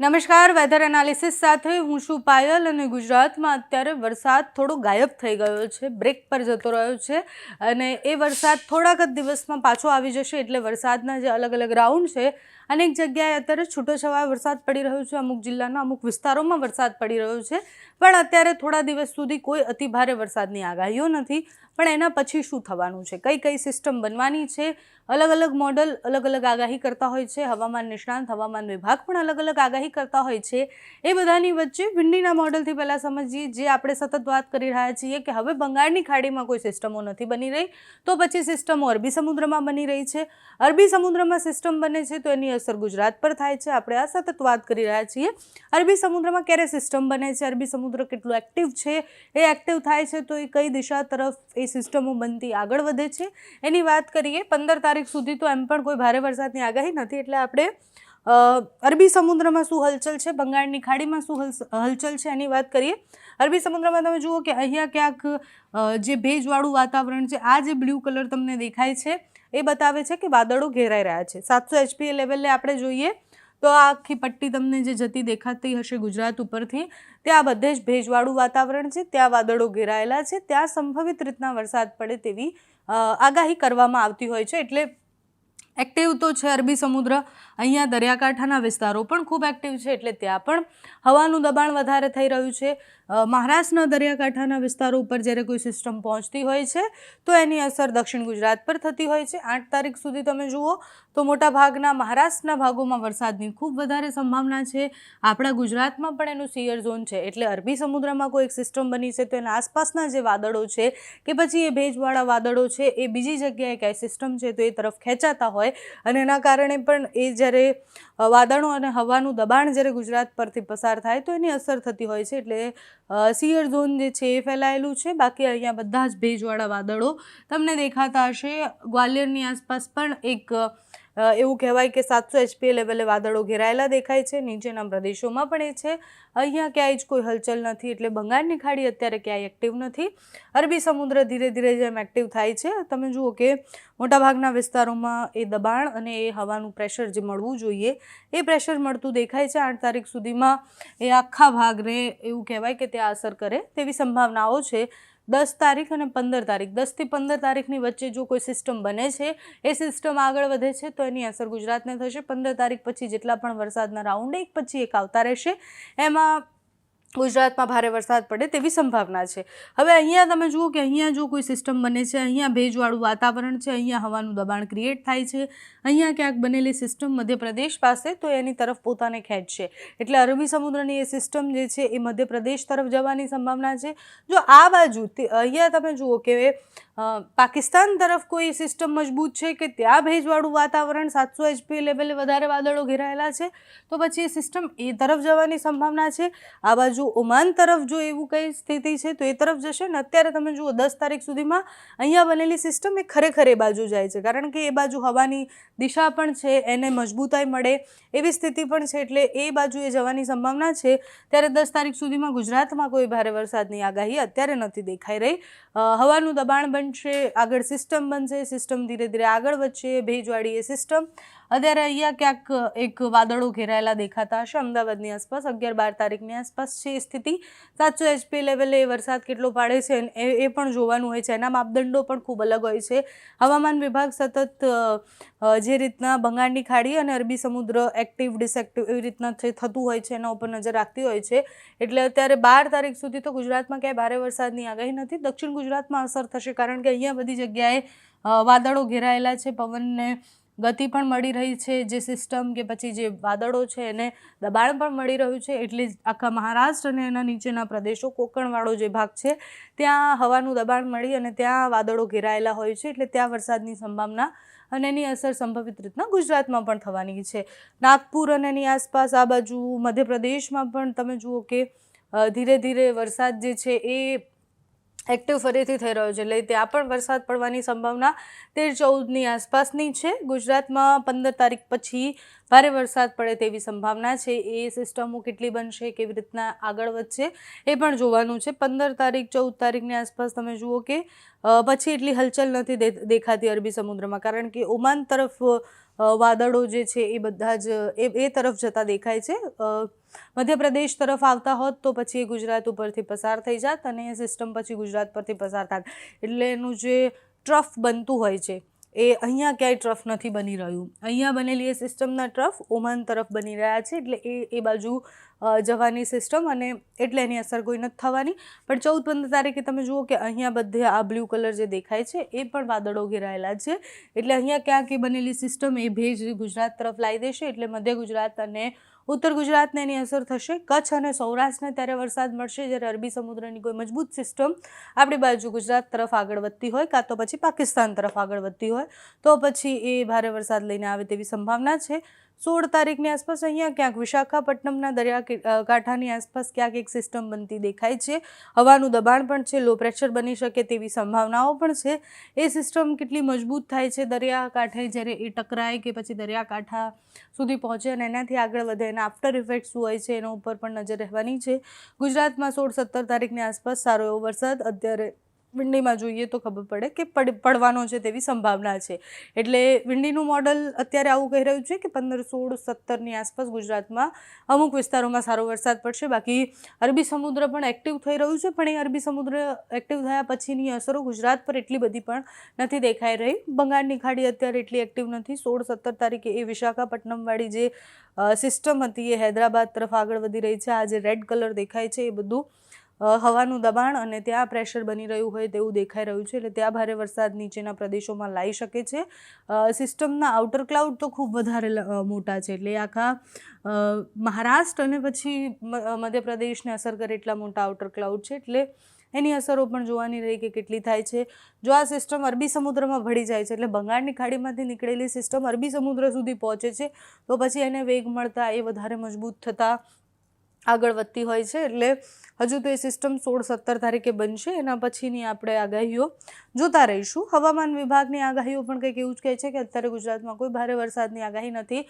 નમસ્કાર weather analysis સાથે હું છું પાયલ અને ગુજરાતમાં અત્યારે વરસાદ થોડો ગાયબ થઈ ગયો છે બ્રેક પર જતો રહ્યો છે અને એ વરસાદ થોડાક જ દિવસમાં પાછો આવી જશે એટલે વરસાદના જે અલગ અલગ રાઉન્ડ છે અનેક જગ્યાએ અત્યારે છૂટોછવાયો વરસાદ પડી રહ્યો છે. અમુક જિલ્લાના, અમુક વિસ્તારોમાં વરસાદ પડી રહ્યો છે. પણ અત્યારે થોડા દિવસ સુધી કોઈ અતિભારે વરસાદની આગાહીઓ નથી. પણ એના પછી શું થવાનું છે? કઈ કઈ સિસ્ટમ બનવાની છે? અલગ અલગ મોડલ, અલગ અલગ આગાહી કરતા હોય છે. હવામાન નિષ્ણાંત, હવામાન વિભાગ પણ અલગ અલગ આગાહી કરતા હોય છે. એ બધાની વચ્ચે ભિંડીના મોડલથી પહેલાં સમજીએ. જે આપણે સતત વાત કરી રહ્યા છીએ કે હવે બંગાળની ખાડીમાં કોઈ સિસ્ટમો નથી બની રહી, તો પછી સિસ્ટમો અરબી સમુદ્રમાં બની રહી છે. અરબી સમુદ્રમાં સિસ્ટમ બને છે તો એની અસર ગુજરાત પર થાય છે. આપણે આ સતત વાત કરી રહ્યા છીએ. અરબી સમુદ્રમાં ક્યારે સિસ્ટમ બને છે? અરબી સમુદ્ર કેટલું એક્ટિવ છે? એ એક્ટિવ થાય છે તો એ કઈ દિશા તરફ એ સિસ્ટમો બનતી આગળ વધે છે? એની વાત કરીએ, પંદર તારીખ સુધી તો એમ પણ કોઈ ભારે વરસાદની આગાહી નથી. એટલે આપણે અરબી સમુદ્રમાં શું હલચલ છે? બંગાળની ખાડીમાં શું હલચલ છે એની વાત કરીએ. અરબી સમુદ્રમાં તમે જુઓ કે અહીંયા ક્યાંક જે ભેજવાળું વાતાવરણ છે, આ જે બ્લુ કલર તમને દેખાય છે એ બતાવે છે કે વાદળો ઘેરાઈ રહ્યા છે. સાતસો એચપી લેવલે આપણે જોઈએ તો આ આખી પટ્ટી તમને જે જતી દેખાતી હશે ગુજરાત ઉપરથી, ત્યાં બધે જ ભેજવાળું વાતાવરણ છે, ત્યાં વાદળો ઘેરાયેલા છે, ત્યાં સંભવિત રીતના વરસાદ પડે તેવી આગાહી કરવામાં આવતી હોય છે. એટલે એક્ટિવ તો છે અરબી સમુદ્ર અહીંયા દરિયાકાંઠાના વિસ્તારો પણ ખૂબ એક્ટિવ છે એટલે ત્યાં પણ હવાનું દબાણ વધારે થઈ રહ્યું છે. મહારાષ્ટ્રના દરિયાકાંઠાના વિસ્તારો ઉપર જ્યારે કોઈ સિસ્ટમ પહોંચતી હોય છે, તો એની અસર દક્ષિણ ગુજરાત પર થતી હોય છે. આઠ તારીખ સુધી તમે જુઓ તો મોટા ભાગના મહારાષ્ટ્રના ભાગોમાં વરસાદની ખૂબ વધારે સંભાવના છે. આપણા ગુજરાતમાં પણ એનું સિયર ઝોન છે. એટલે અરબી સમુદ્રમાં કોઈ એક સિસ્ટમ બની છે તો એના આસપાસના જે વાદળો છે કે પછી એ ભેજવાળા વાદળો છે એ બીજી જગ્યાએ ક્યાંય સિસ્ટમ છે તો એ તરફ ખેંચાતા હોય અને એના કારણે પણ એ જ્યારે વાદળો અને હવાનું દબાણ જ્યારે ગુજરાત પરથી પસાર થાય તો એની અસર થતી હોય છે. એટલે સિયર ઝોન જે છે એ ફેલાયેલું છે. બાકી અહીંયા બધા જ ભેજવાળા વાદળો તમને દેખાતા હશે. ગ્વાલિયરની આસપાસ પણ એક એવું કહેવાય કે સાતસો એચપી લેવલે વાદળો ઘેરાયેલા દેખાય છે. નીચેના પ્રદેશોમાં પણ એ છે. અહીંયા ક્યાંય જ કોઈ હલચલ નથી. એટલે બંગાળની ખાડી અત્યારે ક્યાંય એક્ટિવ નથી. અરબી સમુદ્ર ધીરે ધીરે જેમ એક્ટિવ થાય છે. તમે જુઓ કે મોટાભાગના વિસ્તારોમાં એ દબાણ અને એ હવાનું પ્રેશર જે મળવું જોઈએ, એ પ્રેશર મળતું દેખાય છે. આઠ તારીખ સુધીમાં એ આખા ભાગને એવું કહેવાય કે તે અસર કરે તેવી સંભાવનાઓ છે. દસ તારીખ અને પંદર તારીખ. દસથી પંદર તારીખની વચ્ચે જો કોઈ સિસ્ટમ બને છે, એ સિસ્ટમ આગળ વધે છે, તો એની અસર ગુજરાતને થશે. પંદર તારીખ પછી જેટલા પણ વરસાદના રાઉન્ડ એક પછી એક આવતા રહેશે. એમાં ગુજરાતમાં ભારે વરસાદ પડે તેવી સંભાવના છે. હવે અહીંયા તમે જુઓ કે અહીંયા જો કોઈ સિસ્ટમ બને છે, અહીંયા ભેજવાળું વાતાવરણ છે, અહીંયા હવાનું દબાણ ક્રિએટ થાય છે, અહીંયા ક્યાંક બનેલી સિસ્ટમ મધ્યપ્રદેશ પાસે, તો એની તરફ પોતાને ખેંચશે એટલે અરબી સમુદ્રની એ સિસ્ટમ જે છે એ મધ્યપ્રદેશ તરફ જવાની સંભાવના છે. જો આ બાજુ અહીંયા તમે જુઓ કે પાકિસ્તાન તરફ કોઈ સિસ્ટમ મજબૂત છે કે ત્યાં ભેજવાળું વાતાવરણ સાતસો એચપી લેવલે વધારે વાદળો ઘેરાયેલા છે? તો પછી એ સિસ્ટમ એ તરફ જવાની સંભાવના છે? આ બાજુ ઓમાન તરફ જો એવું કંઈ સ્થિતિ છે તો એ તરફ જશે? ને અત્યારે તમે જુઓ, દસ તારીખ સુધીમાં અહીંયા બનેલી સિસ્ટમ એ ખરેખર એ બાજુ જાય છે. કારણ કે એ બાજુ હવાની દિશા પણ છે, એને મજબૂતાઈ મળે એવી સ્થિતિ પણ છે એટલે એ બાજુ એ જવાની સંભાવના છે. ત્યારે દસ તારીખ સુધીમાં ગુજરાતમાં કોઈ ભારે વરસાદની આગાહી અત્યારે નથી દેખાઈ રહી. હવાનું દબાણ બનશે આગળ સિસ્ટમ બનશે સિસ્ટમ ધીરે ધીરે આગળ વધશે ભેજવાળી એ સિસ્ટમ અત્યારે અહીંયા ક્યાંક એક વાદળો ઘેરાયેલા દેખાતા હશે. અમદાવાદની આસપાસ અગિયાર બાર તારીખની આસપાસ છે સ્થિતિ. સાતસો એચપી લેવલે વરસાદ કેટલો પાડે છે એ એ પણ જોવાનું હોય છે. એના માપદંડો પણ ખૂબ અલગ હોય છે. હવામાન વિભાગ સતત જે રીતના બંગાળની ખાડી અને અરબી સમુદ્ર એક્ટિવ ડિસએક્ટિવ એવી રીતના થતું હોય છે, એના ઉપર નજર રાખતી હોય છે. એટલે અત્યારે બાર તારીખ સુધી તો ગુજરાતમાં ક્યાંય ભારે વરસાદની આગાહી નથી. દક્ષિણ ગુજરાતમાં અસર થશે કારણ કે અહીંયા બધી જગ્યાએ વાદળો ઘેરાયેલા છે. પવનને ગતિ પણ મળી રહી છે, જે સિસ્ટમ કે પછી જે વાદળો છે એને દબાણ પણ મળી રહ્યું છે. એટલે આખા મહારાષ્ટ્ર અને એના નીચેના પ્રદેશો, કોકણવાળો જે ભાગ છે, ત્યાં હવાનું દબાણ મળી અને ત્યાં વાદળો ઘેરાયેલા હોય છે. એટલે ત્યાં વરસાદની સંભાવના અને એની અસર સંભવિત રીતના ગુજરાતમાં પણ થવાની છે. નાગપુર અને એની આસપાસ આ બાજુ મધ્યપ્રદેશમાં પણ તમે જુઓ કે ધીરે ધીરે વરસાદ જે છે એ એક્ટિવ ફરીથી થઈ રહ્યો છે. એટલે ત્યાં પણ વરસાદ પડવાની સંભાવના તેર ચૌદની આસપાસની છે. ગુજરાતમાં પંદર તારીખ પછી ભારે વરસાદ પડે તેવી સંભાવના છે. એ સિસ્ટમો કેટલી બનશે, કેવી રીતના આગળ વધશે, એ પણ જોવાનું છે. પંદર તારીખ, ચૌદ તારીખની આસપાસ તમે જુઓ કે પછી એટલી હલચલ નથી દેખાતી અરબી સમુદ્રમાં. કારણ કે ઓમાન તરફ વાદળો જે છે એ બધા જ, એ તરફ જતા દેખાય છે. મધ્યપ્રદેશ તરફ આવતા હોત તો પછી એ ગુજરાત ઉપરથી પસાર થઈ જાત અને એ સિસ્ટમ પછી ગુજરાત પરથી પસાર થાત. એટલે એનું જે ટ્રફ બનતું હોય છે, એ અહીંયા ક્યાંય ટ્રફ નથી બની રહ્યું. અહીંયા બનેલી એ સિસ્ટમના ટ્રફ ઓમાન તરફ બની રહ્યા છે, એટલે એ એ બાજુ જવાની સિસ્ટમ અને એટલે એની અસર કોઈ નથી થવાની. પણ ચૌદ પંદર તારીખે તમે જુઓ કે અહીંયા બધે આ બ્લુ કલર જે દેખાય છે, એ પણ વાદળો ઘેરાયેલા છે. એટલે અહીંયા ક્યાંક એ બનેલી સિસ્ટમ એ ભેજ ગુજરાત તરફ લાવી દેશે, એટલે મધ્ય ગુજરાત અને ઉત્તર ગુજરાતને એની અસર થશે. કચ્છ અને સૌરાષ્ટ્રને ત્યારે વરસાદ મળશે જ્યારે અરબી સમુદ્રની કોઈ મજબૂત સિસ્ટમ આપણી બાજુ ગુજરાત તરફ આગળ વધતી હોય કાં તો પછી પાકિસ્તાન તરફ આગળ વધતી હોય તો પછી એ ભારે વરસાદ લઈને આવે તેવી સંભાવના છે. સોળ તારીખની આસપાસ અહીંયા ક્યાંક વિશાખાપટ્ટનમના દરિયા કાંઠાની આસપાસ ક્યાંક એક સિસ્ટમ બનતી દેખાય છે. હવાનું દબાણ પણ છે લો પ્રેશર બની શકે તેવી સંભાવનાઓ પણ છે. એ સિસ્ટમ કેટલી મજબૂત થાય છે દરિયાકાંઠે જ્યારે એ ટકરાય કે પછી દરિયાકાંઠા સુધી પહોંચે અને એનાથી આગળ વધે એના આફ્ટર ઇફેક્ટ શું હોય છે એના ઉપર પણ નજર રહેવાની છે. ગુજરાતમાં સોળ સત્તર તારીખની આસપાસ સારો એવો વરસાદ, અત્યારે વિંડીમાં જોઈએ તો ખબર પડે કે પડ, પડવાનો છે તેવી સંભાવના છે. એટલે વિંડીનું મોડલ અત્યારે આવું કહી રહ્યું છે કે પંદર, સોળ સત્તરની આસપાસ ગુજરાતમાં અમુક વિસ્તારોમાં સારો વરસાદ પડશે. બાકી અરબી સમુદ્ર પણ એક્ટિવ થઈ રહ્યું છે, પણ એ અરબી સમુદ્ર એક્ટિવ થયા પછીની અસરો ગુજરાત પર એટલી બધી પણ નથી દેખાઈ રહી. બંગાળની ખાડી અત્યારે એટલી એક્ટિવ નથી. સોળ, સત્તર તારીખે એ વિશાખાપટ્ટનમવાળી જે સિસ્ટમ હતી એ હૈદરાબાદ તરફ આગળ વધી રહી છે. આ જે રેડ કલર દેખાય છે એ બધું હવાનું દબાણ અને ત્યાં પ્રેશર બની રહ્યું હોય તેવું દેખાઈ રહ્યું છે. એટલે ત્યાં ભારે વરસાદ નીચેના પ્રદેશોમાં લાવી શકે છે. સિસ્ટમના આઉટર ક્લાઉડ તો ખૂબ વધારે મોટા છે. એટલે આખા મહારાષ્ટ્ર અને પછી મધ્યપ્રદેશને અસર કરે એટલા મોટા આઉટર ક્લાઉડ છે. એટલે એની અસરો પણ જોવાની રહી કે કેટલી થાય છે. જો આ સિસ્ટમ અરબી સમુદ્રમાં ભળી જાય છે, એટલે બંગાળની ખાડીમાંથી નીકળેલી સિસ્ટમ અરબી સમુદ્ર સુધી પહોંચે છે, તો પછી એને વેગ મળતા એ વધારે મજબૂત થતાં આગળ વધતી હોય છે એટલે હજુ તો એ સિસ્ટમ સોળ સત્તર તારીખે બનશે. એના પછીની આપણે આગાહીઓ જોતા રહીશું. હવામાન વિભાગની આગાહીઓ પણ કંઈક એવું જ કહે છે કે અત્યારે ગુજરાતમાં કોઈ ભારે વરસાદની આગાહી નથી.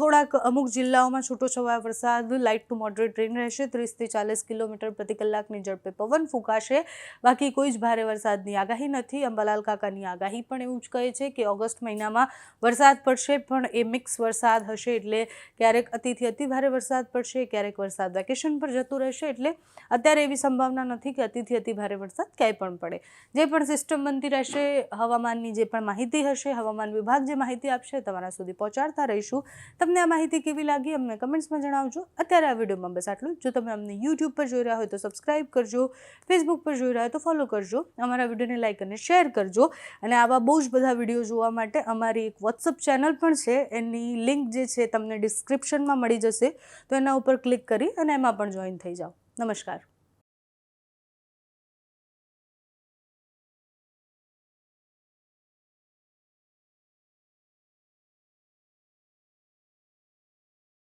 થોડાક અમુક જિલ્લાઓમાં છૂટોછવાયો વરસાદ લાઇટ ટુ મોડરેટ રેન રહેશે. ત્રીસથી ચાલીસ કિલોમીટર પ્રતિ કલાકની ઝડપે પવન ફૂંકાશે. બાકી કોઈ જ ભારે વરસાદની આગાહી નથી. અંબાલાલ કાકાની આગાહી પણ એવું જ કહે છે કે ઓગસ્ટ મહિનામાં વરસાદ પડશે, પણ એ મિક્સ વરસાદ હશે એટલે ક્યારેક અતિથી અતિ ભારે વરસાદ પડશે, ક્યારેક વરસાદ વેકેશન પર જતું રહેશે એટલે અત્યારે એવી સંભાવના નથી કે અતિથી અતિ ભારે વરસાદ ક્યાંય પણ પડે. જે પણ સિસ્ટમ બનતી રહેશે, હવામાનની જે પણ માહિતી હશે, હવામાન વિભાગ જે માહિતી આપશે, તમારા સુધી પહોંચાડતા રહીશું. તમને આ માહિતી કેવી લાગી અમને કમેન્ટ્સમાં જણાવજો. અત્યારે આ વિડીયોમાં બસ આટલું જો. તમે અમને યુટ્યુબ પર જોઈ રહ્યા હોય તો સબસ્ક્રાઇબ કરજો ફેસબુક પર જોઈ રહ્યા હોય તો ફોલો કરજો, અમારા વિડીયોને લાઇક અને શેર કરજો. અને આવા બહુ જ બધા વીડિયો જોવા માટે અમારી એક વોટ્સઅપ ચેનલ પણ છે. એની લિંક જે છે તમને ડિસ્ક્રિપ્શનમાં મળી જશે. તો એના ઉપર ક્લિક કરી અને એમાં પણ જોઈન થઈ જાઓ. નમસ્કાર.